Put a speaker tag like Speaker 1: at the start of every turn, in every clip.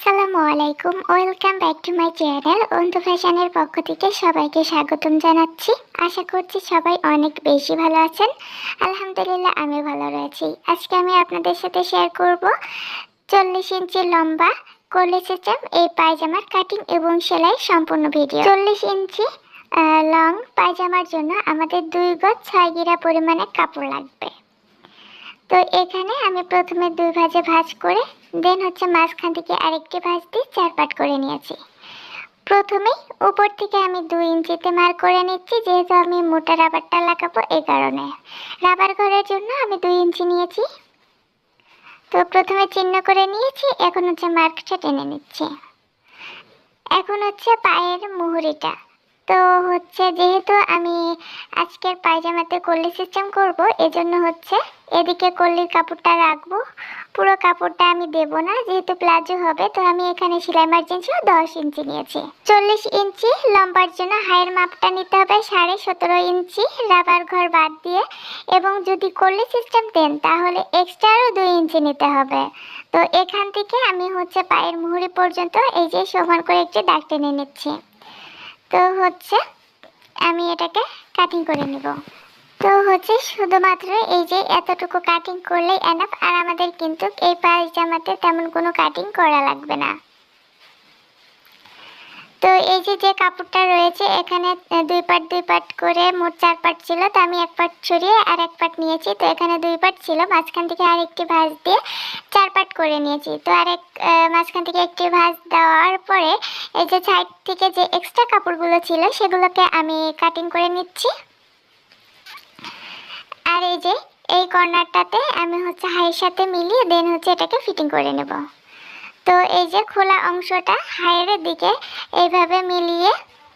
Speaker 1: আসসালামু আলাইকুম। Welcome back to my channel Antu ফ্যাশনের পক্ষ থেকে সবাইকে স্বাগতম জানাচ্ছি। আশা করছি সবাই অনেক বেশি ভালো আছেন। আলহামদুলিল্লাহ, আমি ভালো রয়েছি। আজকে আমি আপনাদের সাথে শেয়ার করব চল্লিশ ইঞ্চি লম্বা কলি সিস্টেম এই পায়জামার কাটিং এবং সেলাই সম্পূর্ণ ভিডিও চল্লিশ ইঞ্চি লং পায়জামার জন্য আমাদের দুই গজ ছয় গিরা পরিমাণে কাপড় লাগবে। তো এখানে আমি প্রথমে দুই ভাজে ভাজ করে দেন হচ্ছে মাঝখান থেকে আরেকটি ভাজ দিয়ে চার পাট করে নিয়েছি। প্রথমেই উপর থেকে আমি দুই ইঞ্চিতে মার করে নিচ্ছি, যেহেতু আমি মোটা রাবারটা লাগাবো এই কারণে। রাবার ঘরের জন্য আমি দুই ইঞ্চি নিয়েছি। তো প্রথমে চিহ্ন করে নিয়েছি, এখন হচ্ছে মার্কটা টেনে নিচ্ছি। এখন হচ্ছে পায়ের মুহুরিটা। তো হচ্ছে যেহেতু আমি আজকের পায়জামাতে কল্লি সিস্টেম করব, এজন্য হচ্ছে এদিকে কল্লির কাপড়টা রাখব। পুরো কাপড়টা আমি দেব না, যেহেতু প্লাজো হবে, তো আমি এখানে সেলাই মার্জিনসহ দশ ইঞ্চি নিয়েছি। চল্লিশ ইঞ্চি লম্বার জন্য হায়ের মাপটা নিতে হবে, সাড়ে সতেরো ইঞ্চি রাবার ঘর বাদ দিয়ে। এবং যদি কল্লি সিস্টেম দেন, তাহলে এক্সট্রা আরও দুই ইঞ্চি নিতে হবে। তো এখান থেকে আমি হচ্ছে পায়ের মুহুরি পর্যন্ত এই যে সমান করে একটি দাগ টেনে নিচ্ছি। তো হচ্ছে আমি এটাকে কাটিং করে নিব। তো হচ্ছে শুধুমাত্র এই যে এতটুকু কাটিং করলেই এনাফ আর আমাদের কিন্তু এই পায়জামাতে তেমন কোনো কাটিং করা লাগবে না। তো এই যে যে কাপড়টা রয়েছে, এখানে দুই পাট দুই পাট করে মোট চার পাট ছিল। তো আমি এক পাট ছড়িয়ে আর এক পাট নিয়েছি। তো এখানে দুই পাট ছিল। মাঝখান থেকে আরেকটি ভাঁজ দিয়ে চার পাট করে নিয়েছি। তো আর এক মাঝখান থেকে একটি ভাঁজ দেওয়ার পরে এই যে সাইড থেকে যে এক্সট্রা কাপড়গুলো ছিল, সেগুলোকে আমি কাটিং করে নিচ্ছি। আর এই যে, এই কর্নারটাতে আমি হচ্ছে হাইয়ের সাথে মিলিয়ে দেন হচ্ছে এটাকে ফিটিং করে নেব। তো এই যে খোলা অংশটা হাইয়ের দিকে এইভাবে মিলিয়ে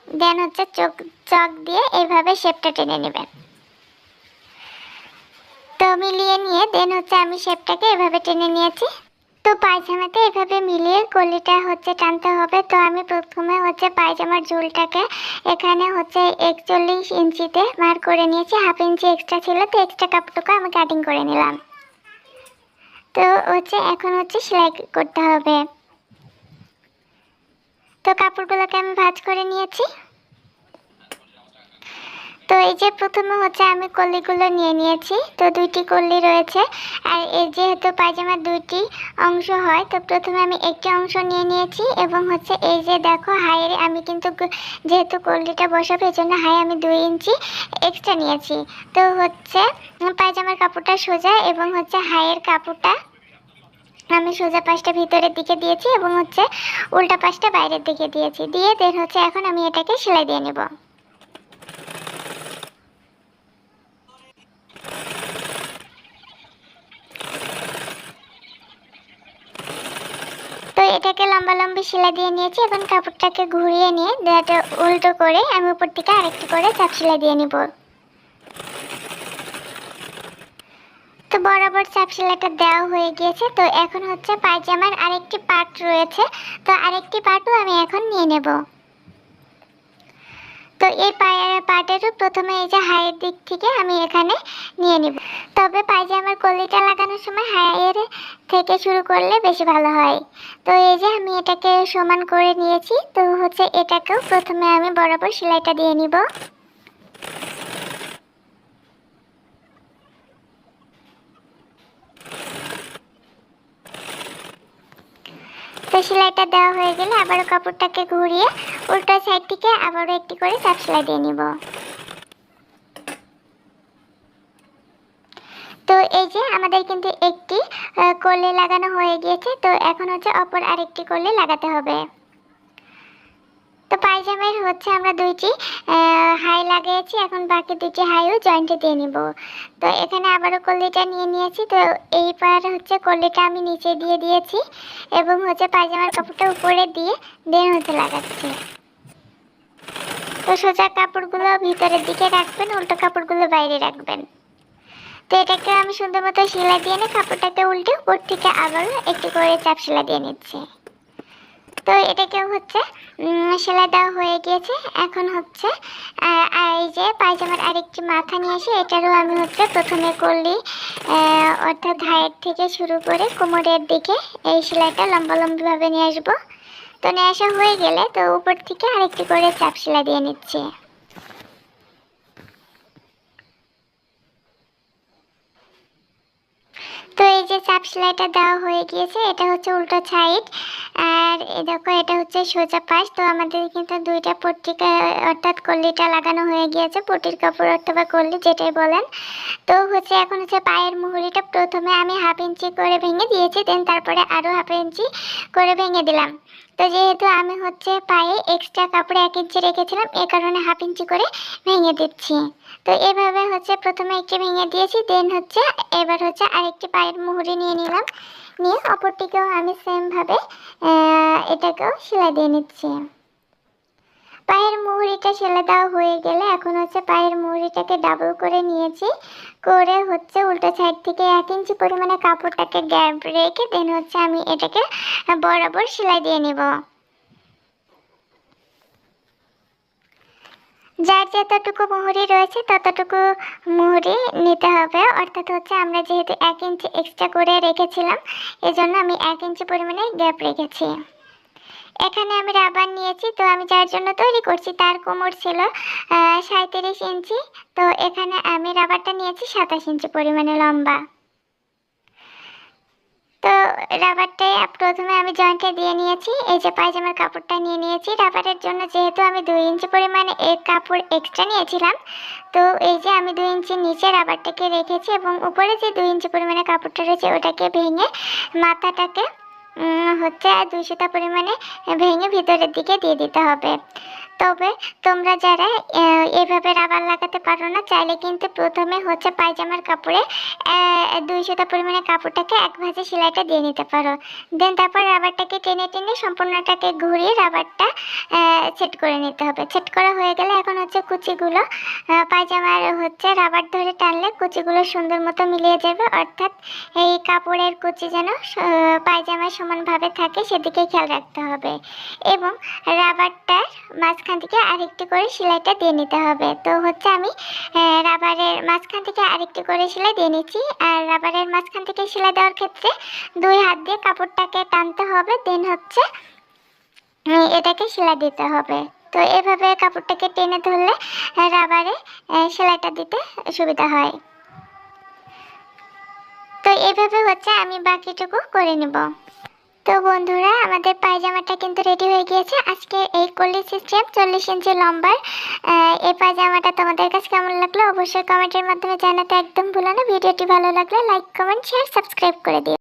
Speaker 1: দেন হচ্ছে চোখ, চক দিয়ে এইভাবে শেপটা টেনে নেবেন। তো মিলিয়ে নিয়ে দেন হচ্ছে আমি শেপটাকে এভাবে টেনে নিয়েছি। তো পায়জামাতে এভাবে মিলিয়ে কলিটা হচ্ছে টানতে হবে। তো আমি প্রথমে হচ্ছে পায়জামার ঝুলটাকে এখানে হচ্ছে একচল্লিশ ইঞ্চিতে মার করে নিয়েছি। হাফ ইঞ্চি এক্সট্রা ছিল, তো এক্সট্রা কাপটুকু আমি কাটিং করে নিলাম। তো হচ্ছে এখন হচ্ছে সেলাই করতে হবে। তো কাপড়গুলোকে আমি ভাজ করে নিয়েছি। তো এই যে প্রথমে হচ্ছে আমি কলিগুলো নিয়ে নিয়েছি, তো দুইটি কলি রয়েছে। আর এই যেহেতু পায়জামার দুইটি অংশ হয়, তো প্রথমে আমি একটি অংশ নিয়ে নিয়েছি এবং হচ্ছে এই যে দেখো হাইয়ের আমি কিন্তু যেহেতু কলিটা বসাবো এই জন্য হাই আমি দুই ইঞ্চি এক্সট্রা নিয়েছি। তো হচ্ছে পায়জামার কাপড়টা সোজা এবং হচ্ছে হাইয়ের কাপড়টা আমি সোজা পাশটা ভিতরের দিকে দিয়েছি এবং হচ্ছে উল্টা পাশটা বাইরের দিকে দিয়েছি। দিয়ে দেন হচ্ছে এখন আমি এটাকে সেলাই দিয়ে নেব। এটাকে লম্বা লম্বি শিলা দিয়ে নিয়েছি এখন কাপড়টাকে ঘুরিয়ে নিয়ে এটা উল্টো করে আমি উপর থেকে আরেকটি করে চাপ শিলা দিয়ে নিব। তো বরাবর চাপ শিলাটা দেওয়া হয়ে গিয়েছে। তো এখন হচ্ছে পায়জামার আরেকটি পার্ট রয়েছে। তো আরেকটি পার্টও আমি এখন নিয়ে নেব। তো এই পায়ের পার্টেরও প্রথমে এই যে হায়ের দিক থেকে আমি এখানে নিয়ে নিব। তবে পায়জামার কলিটা লাগানোর সময় হায়ের থেকে শুরু করলে বেশি ভালো হয়। তো এই যে আমি এটাকে সমান করে নিয়েছি, তো হচ্ছে এটাকেও প্রথমে আমি বরাবর সেলাইটা দিয়ে নিব। তো সেলাইটা দেওয়া হয়ে গেলে আবারও কাপড়টাকে ঘুরিয়ে উল্টো সাইড থেকে আবারও একটি করে চাপ সেলাই দিয়ে নিব। তো এই যে আমাদের কিন্তু একটি কোলে লাগানো হয়ে গিয়েছে, তো এখন হচ্ছে অপর আরেকটি কোলে লাগাতে হবে। তো পায়জামের হচ্ছে আমরা দুইটি হাই লাগিয়েছি, এখন বাকি দুইটি হাইও জয়েন্টে দিয়ে নিব। তো এখানে আবারও কল্লিটা নিয়ে নিয়েছি, তো এইবার হচ্ছে কল্লিটা আমি নিচে দিয়ে দিয়েছি এবং হচ্ছে পায়জামার কাপড়টা উপরে দিয়ে দেন হচ্ছে লাগাচ্ছি। তো সোজা কাপড়গুলো ভিতরের দিকে রাখবেন, উল্টো কাপড়গুলো বাইরে রাখবেন। তো এটাকে আমি সুন্দর মতো সেলাই দিয়ে নিয়ে কাপড়টাকে উল্টে উপর থেকে আবারও একটু করে চাপ সেলাই দিয়ে নিচ্ছি। তো এটাকেও হচ্ছে সেলাই দেওয়া হয়ে গিয়েছে। এখন হচ্ছে এই যে পায়জামার আরেকটি মাথা নিয়ে এসে এটারও আমি হচ্ছে প্রথমে করলি অর্থাৎ হায়ের থেকে শুরু করে কোমরের দিকে এই সেলাইটা লম্বা লম্বিভাবে নিয়ে আসব। তো নিয়ে আসা হয়ে গেলে তো উপর থেকে আরেকটি করে চাপ সেলাই দিয়ে নিচ্ছি। তো এই যে চাপ সেলাইটা দেওয়া হয়ে গিয়েছে, এটা হচ্ছে উল্টো সাইড আর এ দেখো, এটা হচ্ছে সোজা পাশ। তো আমাদের কিন্তু দুইটা পট্টিকা, অর্থাৎ কল্লিটা লাগানো হয়ে গিয়েছে পটির কাপড় অথবা কল্লি, যেটাই বলেন। তো হচ্ছে, এখন হচ্ছে পায়ের মুহুরিটা প্রথমে আমি হাফ ইঞ্চি করে ভেঙে দিয়েছি, দেন তারপরে আরও হাফ ইঞ্চি করে ভেঙে দিলাম। তো যেহেতু আমি হচ্ছে পায়ে এক্সট্রা কাপড়ে এক ইঞ্চি রেখেছিলাম, এ কারণে হাফ ইঞ্চি করে ভেঙে দিচ্ছি। তো এভাবে হচ্ছে প্রথমে একটি ভেঙে দিয়েছি দেন হচ্ছে এবার হচ্ছে আরেকটি পায়ের মুহুরি নিয়ে নিলাম। নিয়ে অপরটিকেও আমি সেমভাবে এটাকেও সেলাই দিয়ে নিচ্ছি। পায়ের মুহুরিটা সেলাই দেওয়া হয়ে গেলে এখন হচ্ছে পায়ের মুহুরিটাকে ডাবল করে নিয়েছি। করে হচ্ছে উল্টো সাইড থেকে এক ইঞ্চি পরিমাণে কাপড়টাকে গ্যাপ রেখে দেন হচ্ছে আমি এটাকে বরাবর সেলাই দিয়ে নিব। যার যতটুকু মুহুরি রয়েছে, ততটুকু মুহুরি নিতে হবে। অর্থাৎ হচ্ছে আমরা যেহেতু এক ইঞ্চি এক্সট্রা করে রেখেছিলাম, এজন্য আমি এক ইঞ্চি পরিমাণে গ্যাপ রেখেছি। এখানে আমি রাবার নিয়েছি, তো আমি যার জন্য তৈরি করছি তার কোমর ছিল সাঁত্রিশ ইঞ্চি। তো এখানে আমি রাবারটা নিয়েছি সাতাশ ইঞ্চি পরিমাণে লম্বা। রাবারটাই প্রথমে আমি জয়েন্টে দিয়ে নিয়েছি, এই যে পায়জামার কাপড়টা নিয়ে নিয়েছি। রাবারের জন্য যেহেতু আমি দুই ইঞ্চি পরিমাণে এর কাপড় এক্সট্রা নিয়েছিলাম, তো এই যে আমি দুই ইঞ্চি নিচে রাবারটাকে রেখেছি এবং উপরে যে দুই ইঞ্চি পরিমাণে কাপড়টা রয়েছে ওটাকে ভেঙে মাথাটাকে হচ্ছে আর দুইশোটা পরিমাণে ভেঙে ভিতরের দিকে দিয়ে দিতে হবে। তবে তোমরা যারা এভাবে রাবার লাগাতে পারো না, চাইলে কিন্তু প্রথমে হচ্ছে পায়জামার কাপড়ে দুইশোটা পরিমাণে কাপড়টাকে এক ভাঁজে সেলাইটা দিয়ে নিতে পারো। দেন তারপর রাবারটাকে টেনে টেনে সম্পূর্ণটাকে ঘুরিয়ে রাবারটা সেট করে নিতে হবে। সেট করা হয়ে গেলে এখন হচ্ছে কুচিগুলো পায়জামার হচ্ছে রাবার ধরে টানলে কুচিগুলো সুন্দর মতো মিলিয়ে যাবে। অর্থাৎ এই কাপড়ের কুচি যেন পায়জামায় সমানভাবে থাকে সেদিকে খেয়াল রাখতে হবে। এবং রাবারটার মাঝখান থেকে আরেকটি করে সেলাইটা দিয়ে নিতে হবে। তো হচ্ছে আমি রাবারের মাঝখান থেকে আরেকটি করে সেলাই দিয়ে নিচ্ছি। আর রাবারের মাঝখান থেকে সেলাই দেওয়ার ক্ষেত্রে দুই হাত দিয়ে কাপড়টাকে টানতে হবে। দেন হচ্ছে এটাকে সেলাই দিতে হবে। তো এভাবে কাপড়টাকে টেনে ধরলে রাবারে সেলাইটা দিতে সুবিধা হয়। তো এভাবে হচ্ছে আমি বাকিটুকু করে নেব। তো বন্ধুরা, আমাদের পায়জামাটা কিন্তু রেডি হয়ে গিয়েছে। আজকে এই কলি সিস্টেম চল্লিশ ইঞ্চি লম্বার। এই পায়জামাটা তোমাদের কাছে কেমন লাগল অবশ্যই কমেন্টের মাধ্যমে জানাতে একদম ভুলো না। ভিডিওটি ভালো লাগলে লাইক কমেন্ট শেয়ার সাবস্ক্রাইব করে দিও।